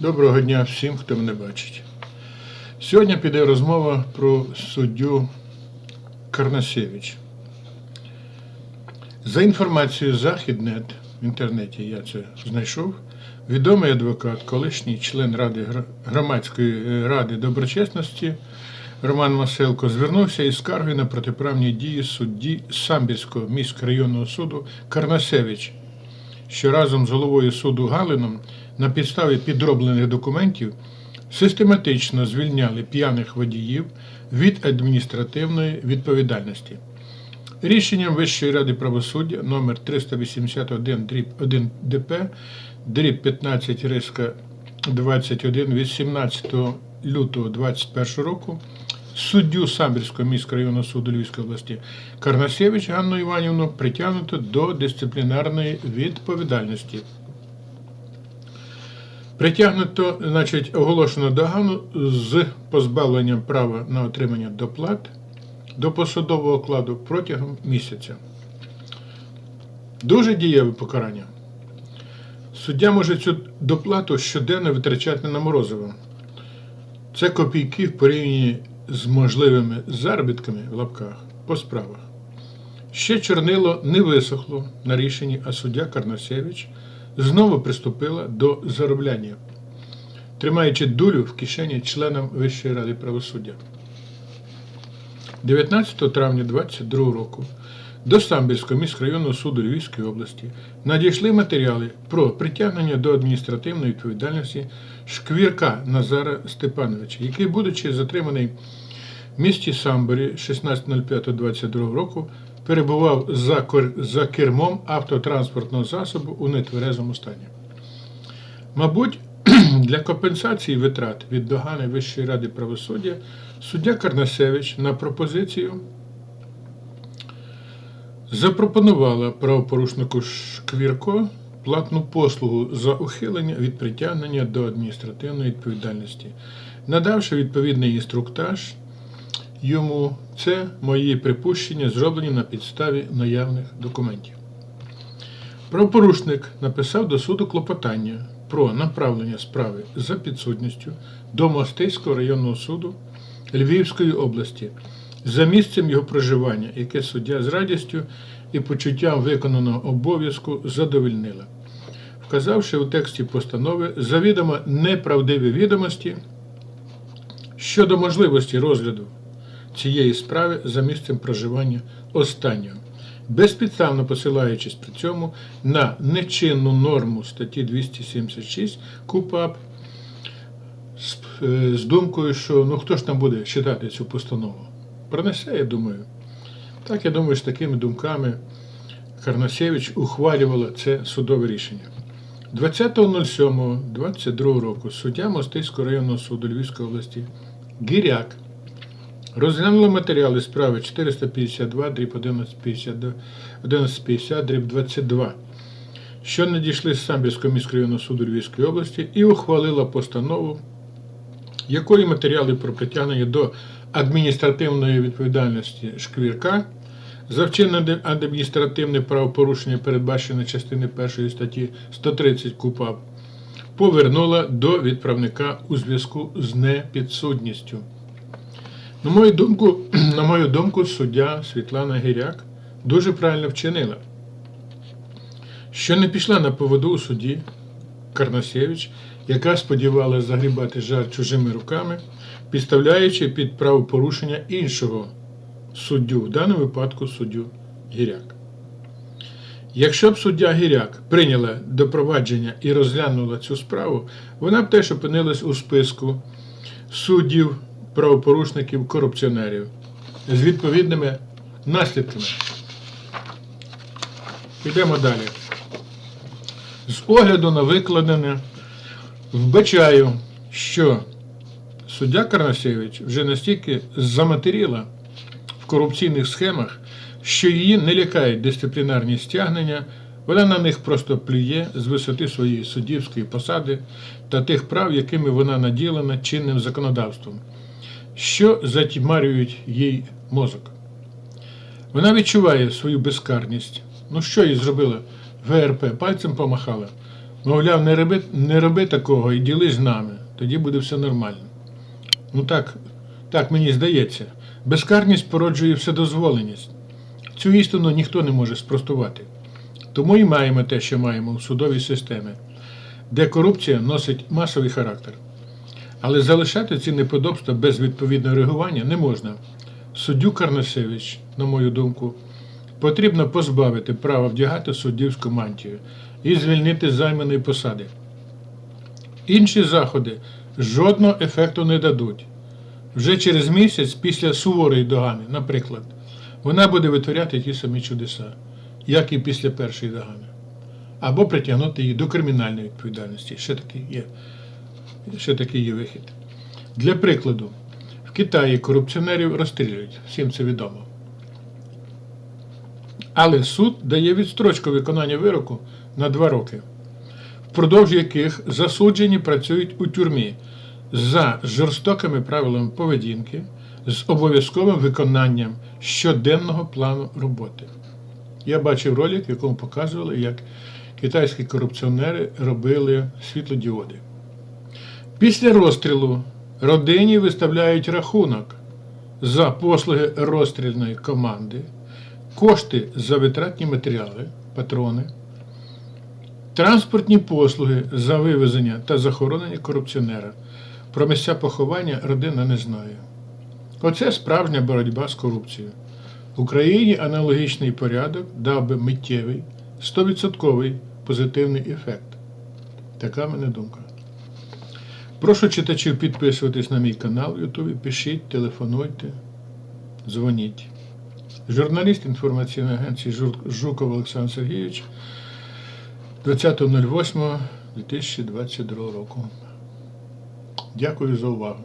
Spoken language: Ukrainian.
Доброго дня всім, хто мене бачить. Сьогодні піде розмова про суддю Карнасевич. За інформацією Західнет в інтернеті я це знайшов. Відомий адвокат, колишній член Ради громадської е, ради доброчесності Роман Маселко звернувся із скаргою на протиправні дії судді Самбірського міськрайонного суду Карнасевич що разом з головою суду Галином на підставі підроблених документів систематично звільняли п'яних водіїв від адміністративної відповідальності. Рішенням Вищої ради правосуддя номер 381 1 ДП дріб 15 риска 21 від 17 лютого 2021 року суддю Самбірського міськрайонного суду Львівської області Карнасєвич Ганну Іванівну притягнуто до дисциплінарної відповідальності. Притягнуто, значить, оголошено догану з позбавленням права на отримання доплат до посадового окладу протягом місяця. Дуже дієве покарання. Суддя може цю доплату щоденно витрачати на морозиво. Це копійки в порівнянні з можливими заробітками в лапках по справах. Ще чорнило не висохло на рішенні, а суддя Карнасевич знову приступила до заробляння, тримаючи дулю в кишені членам Вищої ради правосуддя. 19 травня 2022 року до Самбірського міськрайонного суду Львівської області надійшли матеріали про притягнення до адміністративної відповідальності шквірка Назара Степановича, який, будучи затриманий в місті Самборі 16.05.22 року, перебував за, за кермом автотранспортного засобу у нетверезому стані. Мабуть, для компенсації витрат від догани Вищої ради правосуддя суддя Карнасевич на пропозицію запропонувала правопорушнику Шквірко платну послугу за ухилення від притягнення до адміністративної відповідальності, надавши відповідний інструктаж йому. Це мої припущення, зроблені на підставі наявних документів. Правопорушник написав до суду клопотання про направлення справи за підсудністю до Мостиського районного суду Львівської області за місцем його проживання, яке суддя з радістю і почуттям виконаного обов'язку задовольнила, вказавши у тексті постанови завідомо неправдиві відомості щодо можливості розгляду цієї справи за місцем проживання останнього, безпідставно посилаючись при цьому на нечинну норму статті 276 КУПАП е, з думкою, що ну хто ж там буде читати цю постанову? Пронесе, я думаю. Так, я думаю, з такими думками Карнасевич ухвалювала це судове рішення. 20.07.22 року суддя Мостиського районного суду Львівської області Гіряк розглянула матеріали справи 452 дріб 1150, 1150 дріб 22, що надійшли з Самбірського міськрайонного суду Львівської області, і ухвалила постанову, якої матеріали про притягнення до адміністративної відповідальності шквірка за вчинене адміністративне правопорушення, передбачене частини 1 статті 130 КУПАП, повернула до відправника у зв'язку з непідсудністю. На мою думку, на мою думку, суддя Світлана Гіряк дуже правильно вчинила, що не пішла на поводу у суді Карнасєвич, яка сподівалася загрібати жар чужими руками, підставляючи під правопорушення іншого суддю, в даному випадку суддю Гіряк. Якщо б суддя Гіряк прийняла до провадження і розглянула цю справу, вона б теж опинилась у списку суддів, правопорушників, корупціонерів з відповідними наслідками. Підемо далі. З огляду на викладене, вбачаю, що суддя Карнасевич вже настільки заматеріла в корупційних схемах, що її не лякають дисциплінарні стягнення, вона на них просто плює з висоти своєї суддівської посади та тих прав, якими вона наділена чинним законодавством, що затьмарюють їй мозок. Вона відчуває свою безкарність. Ну що їй зробила? ВРП пальцем помахала. Мовляв, не роби, не роби такого і ділись з нами, тоді буде все нормально. Ну так, так мені здається. Безкарність породжує вседозволеність. Цю істину ніхто не може спростувати. Тому і маємо те, що маємо у судовій системі, де корупція носить масовий характер. Але залишати ці неподобства без відповідного реагування не можна. Суддю Карнасевич, на мою думку, потрібно позбавити права вдягати суддівську мантію і звільнити з займаної посади. Інші заходи жодного ефекту не дадуть. Вже через місяць після суворої догани, наприклад, вона буде витворяти ті самі чудеса, як і після першої догани. Або притягнути її до кримінальної відповідальності. Ще такий є, ще такий є вихід. Для прикладу, в Китаї корупціонерів розстрілюють, всім це відомо. Але суд дає відстрочку виконання вироку на два роки, впродовж яких засуджені працюють у тюрмі за жорстокими правилами поведінки з обов'язковим виконанням щоденного плану роботи. Я бачив ролик, в якому показували, як китайські корупціонери робили світлодіоди. Після розстрілу родині виставляють рахунок за послуги розстрільної команди, кошти за витратні матеріали, патрони, транспортні послуги за вивезення та захоронення корупціонера. Про місця поховання родина не знає. Оце справжня боротьба з корупцією. В Україні аналогічний порядок дав би миттєвий, 100% позитивний ефект. Така мене думка. Прошу читачів підписуватись на мій канал в Ютубі, пишіть, телефонуйте, дзвоніть. Журналіст інформаційної агенції Жуков Олександр Сергійович 20.08.2022 року. Дякую за увагу.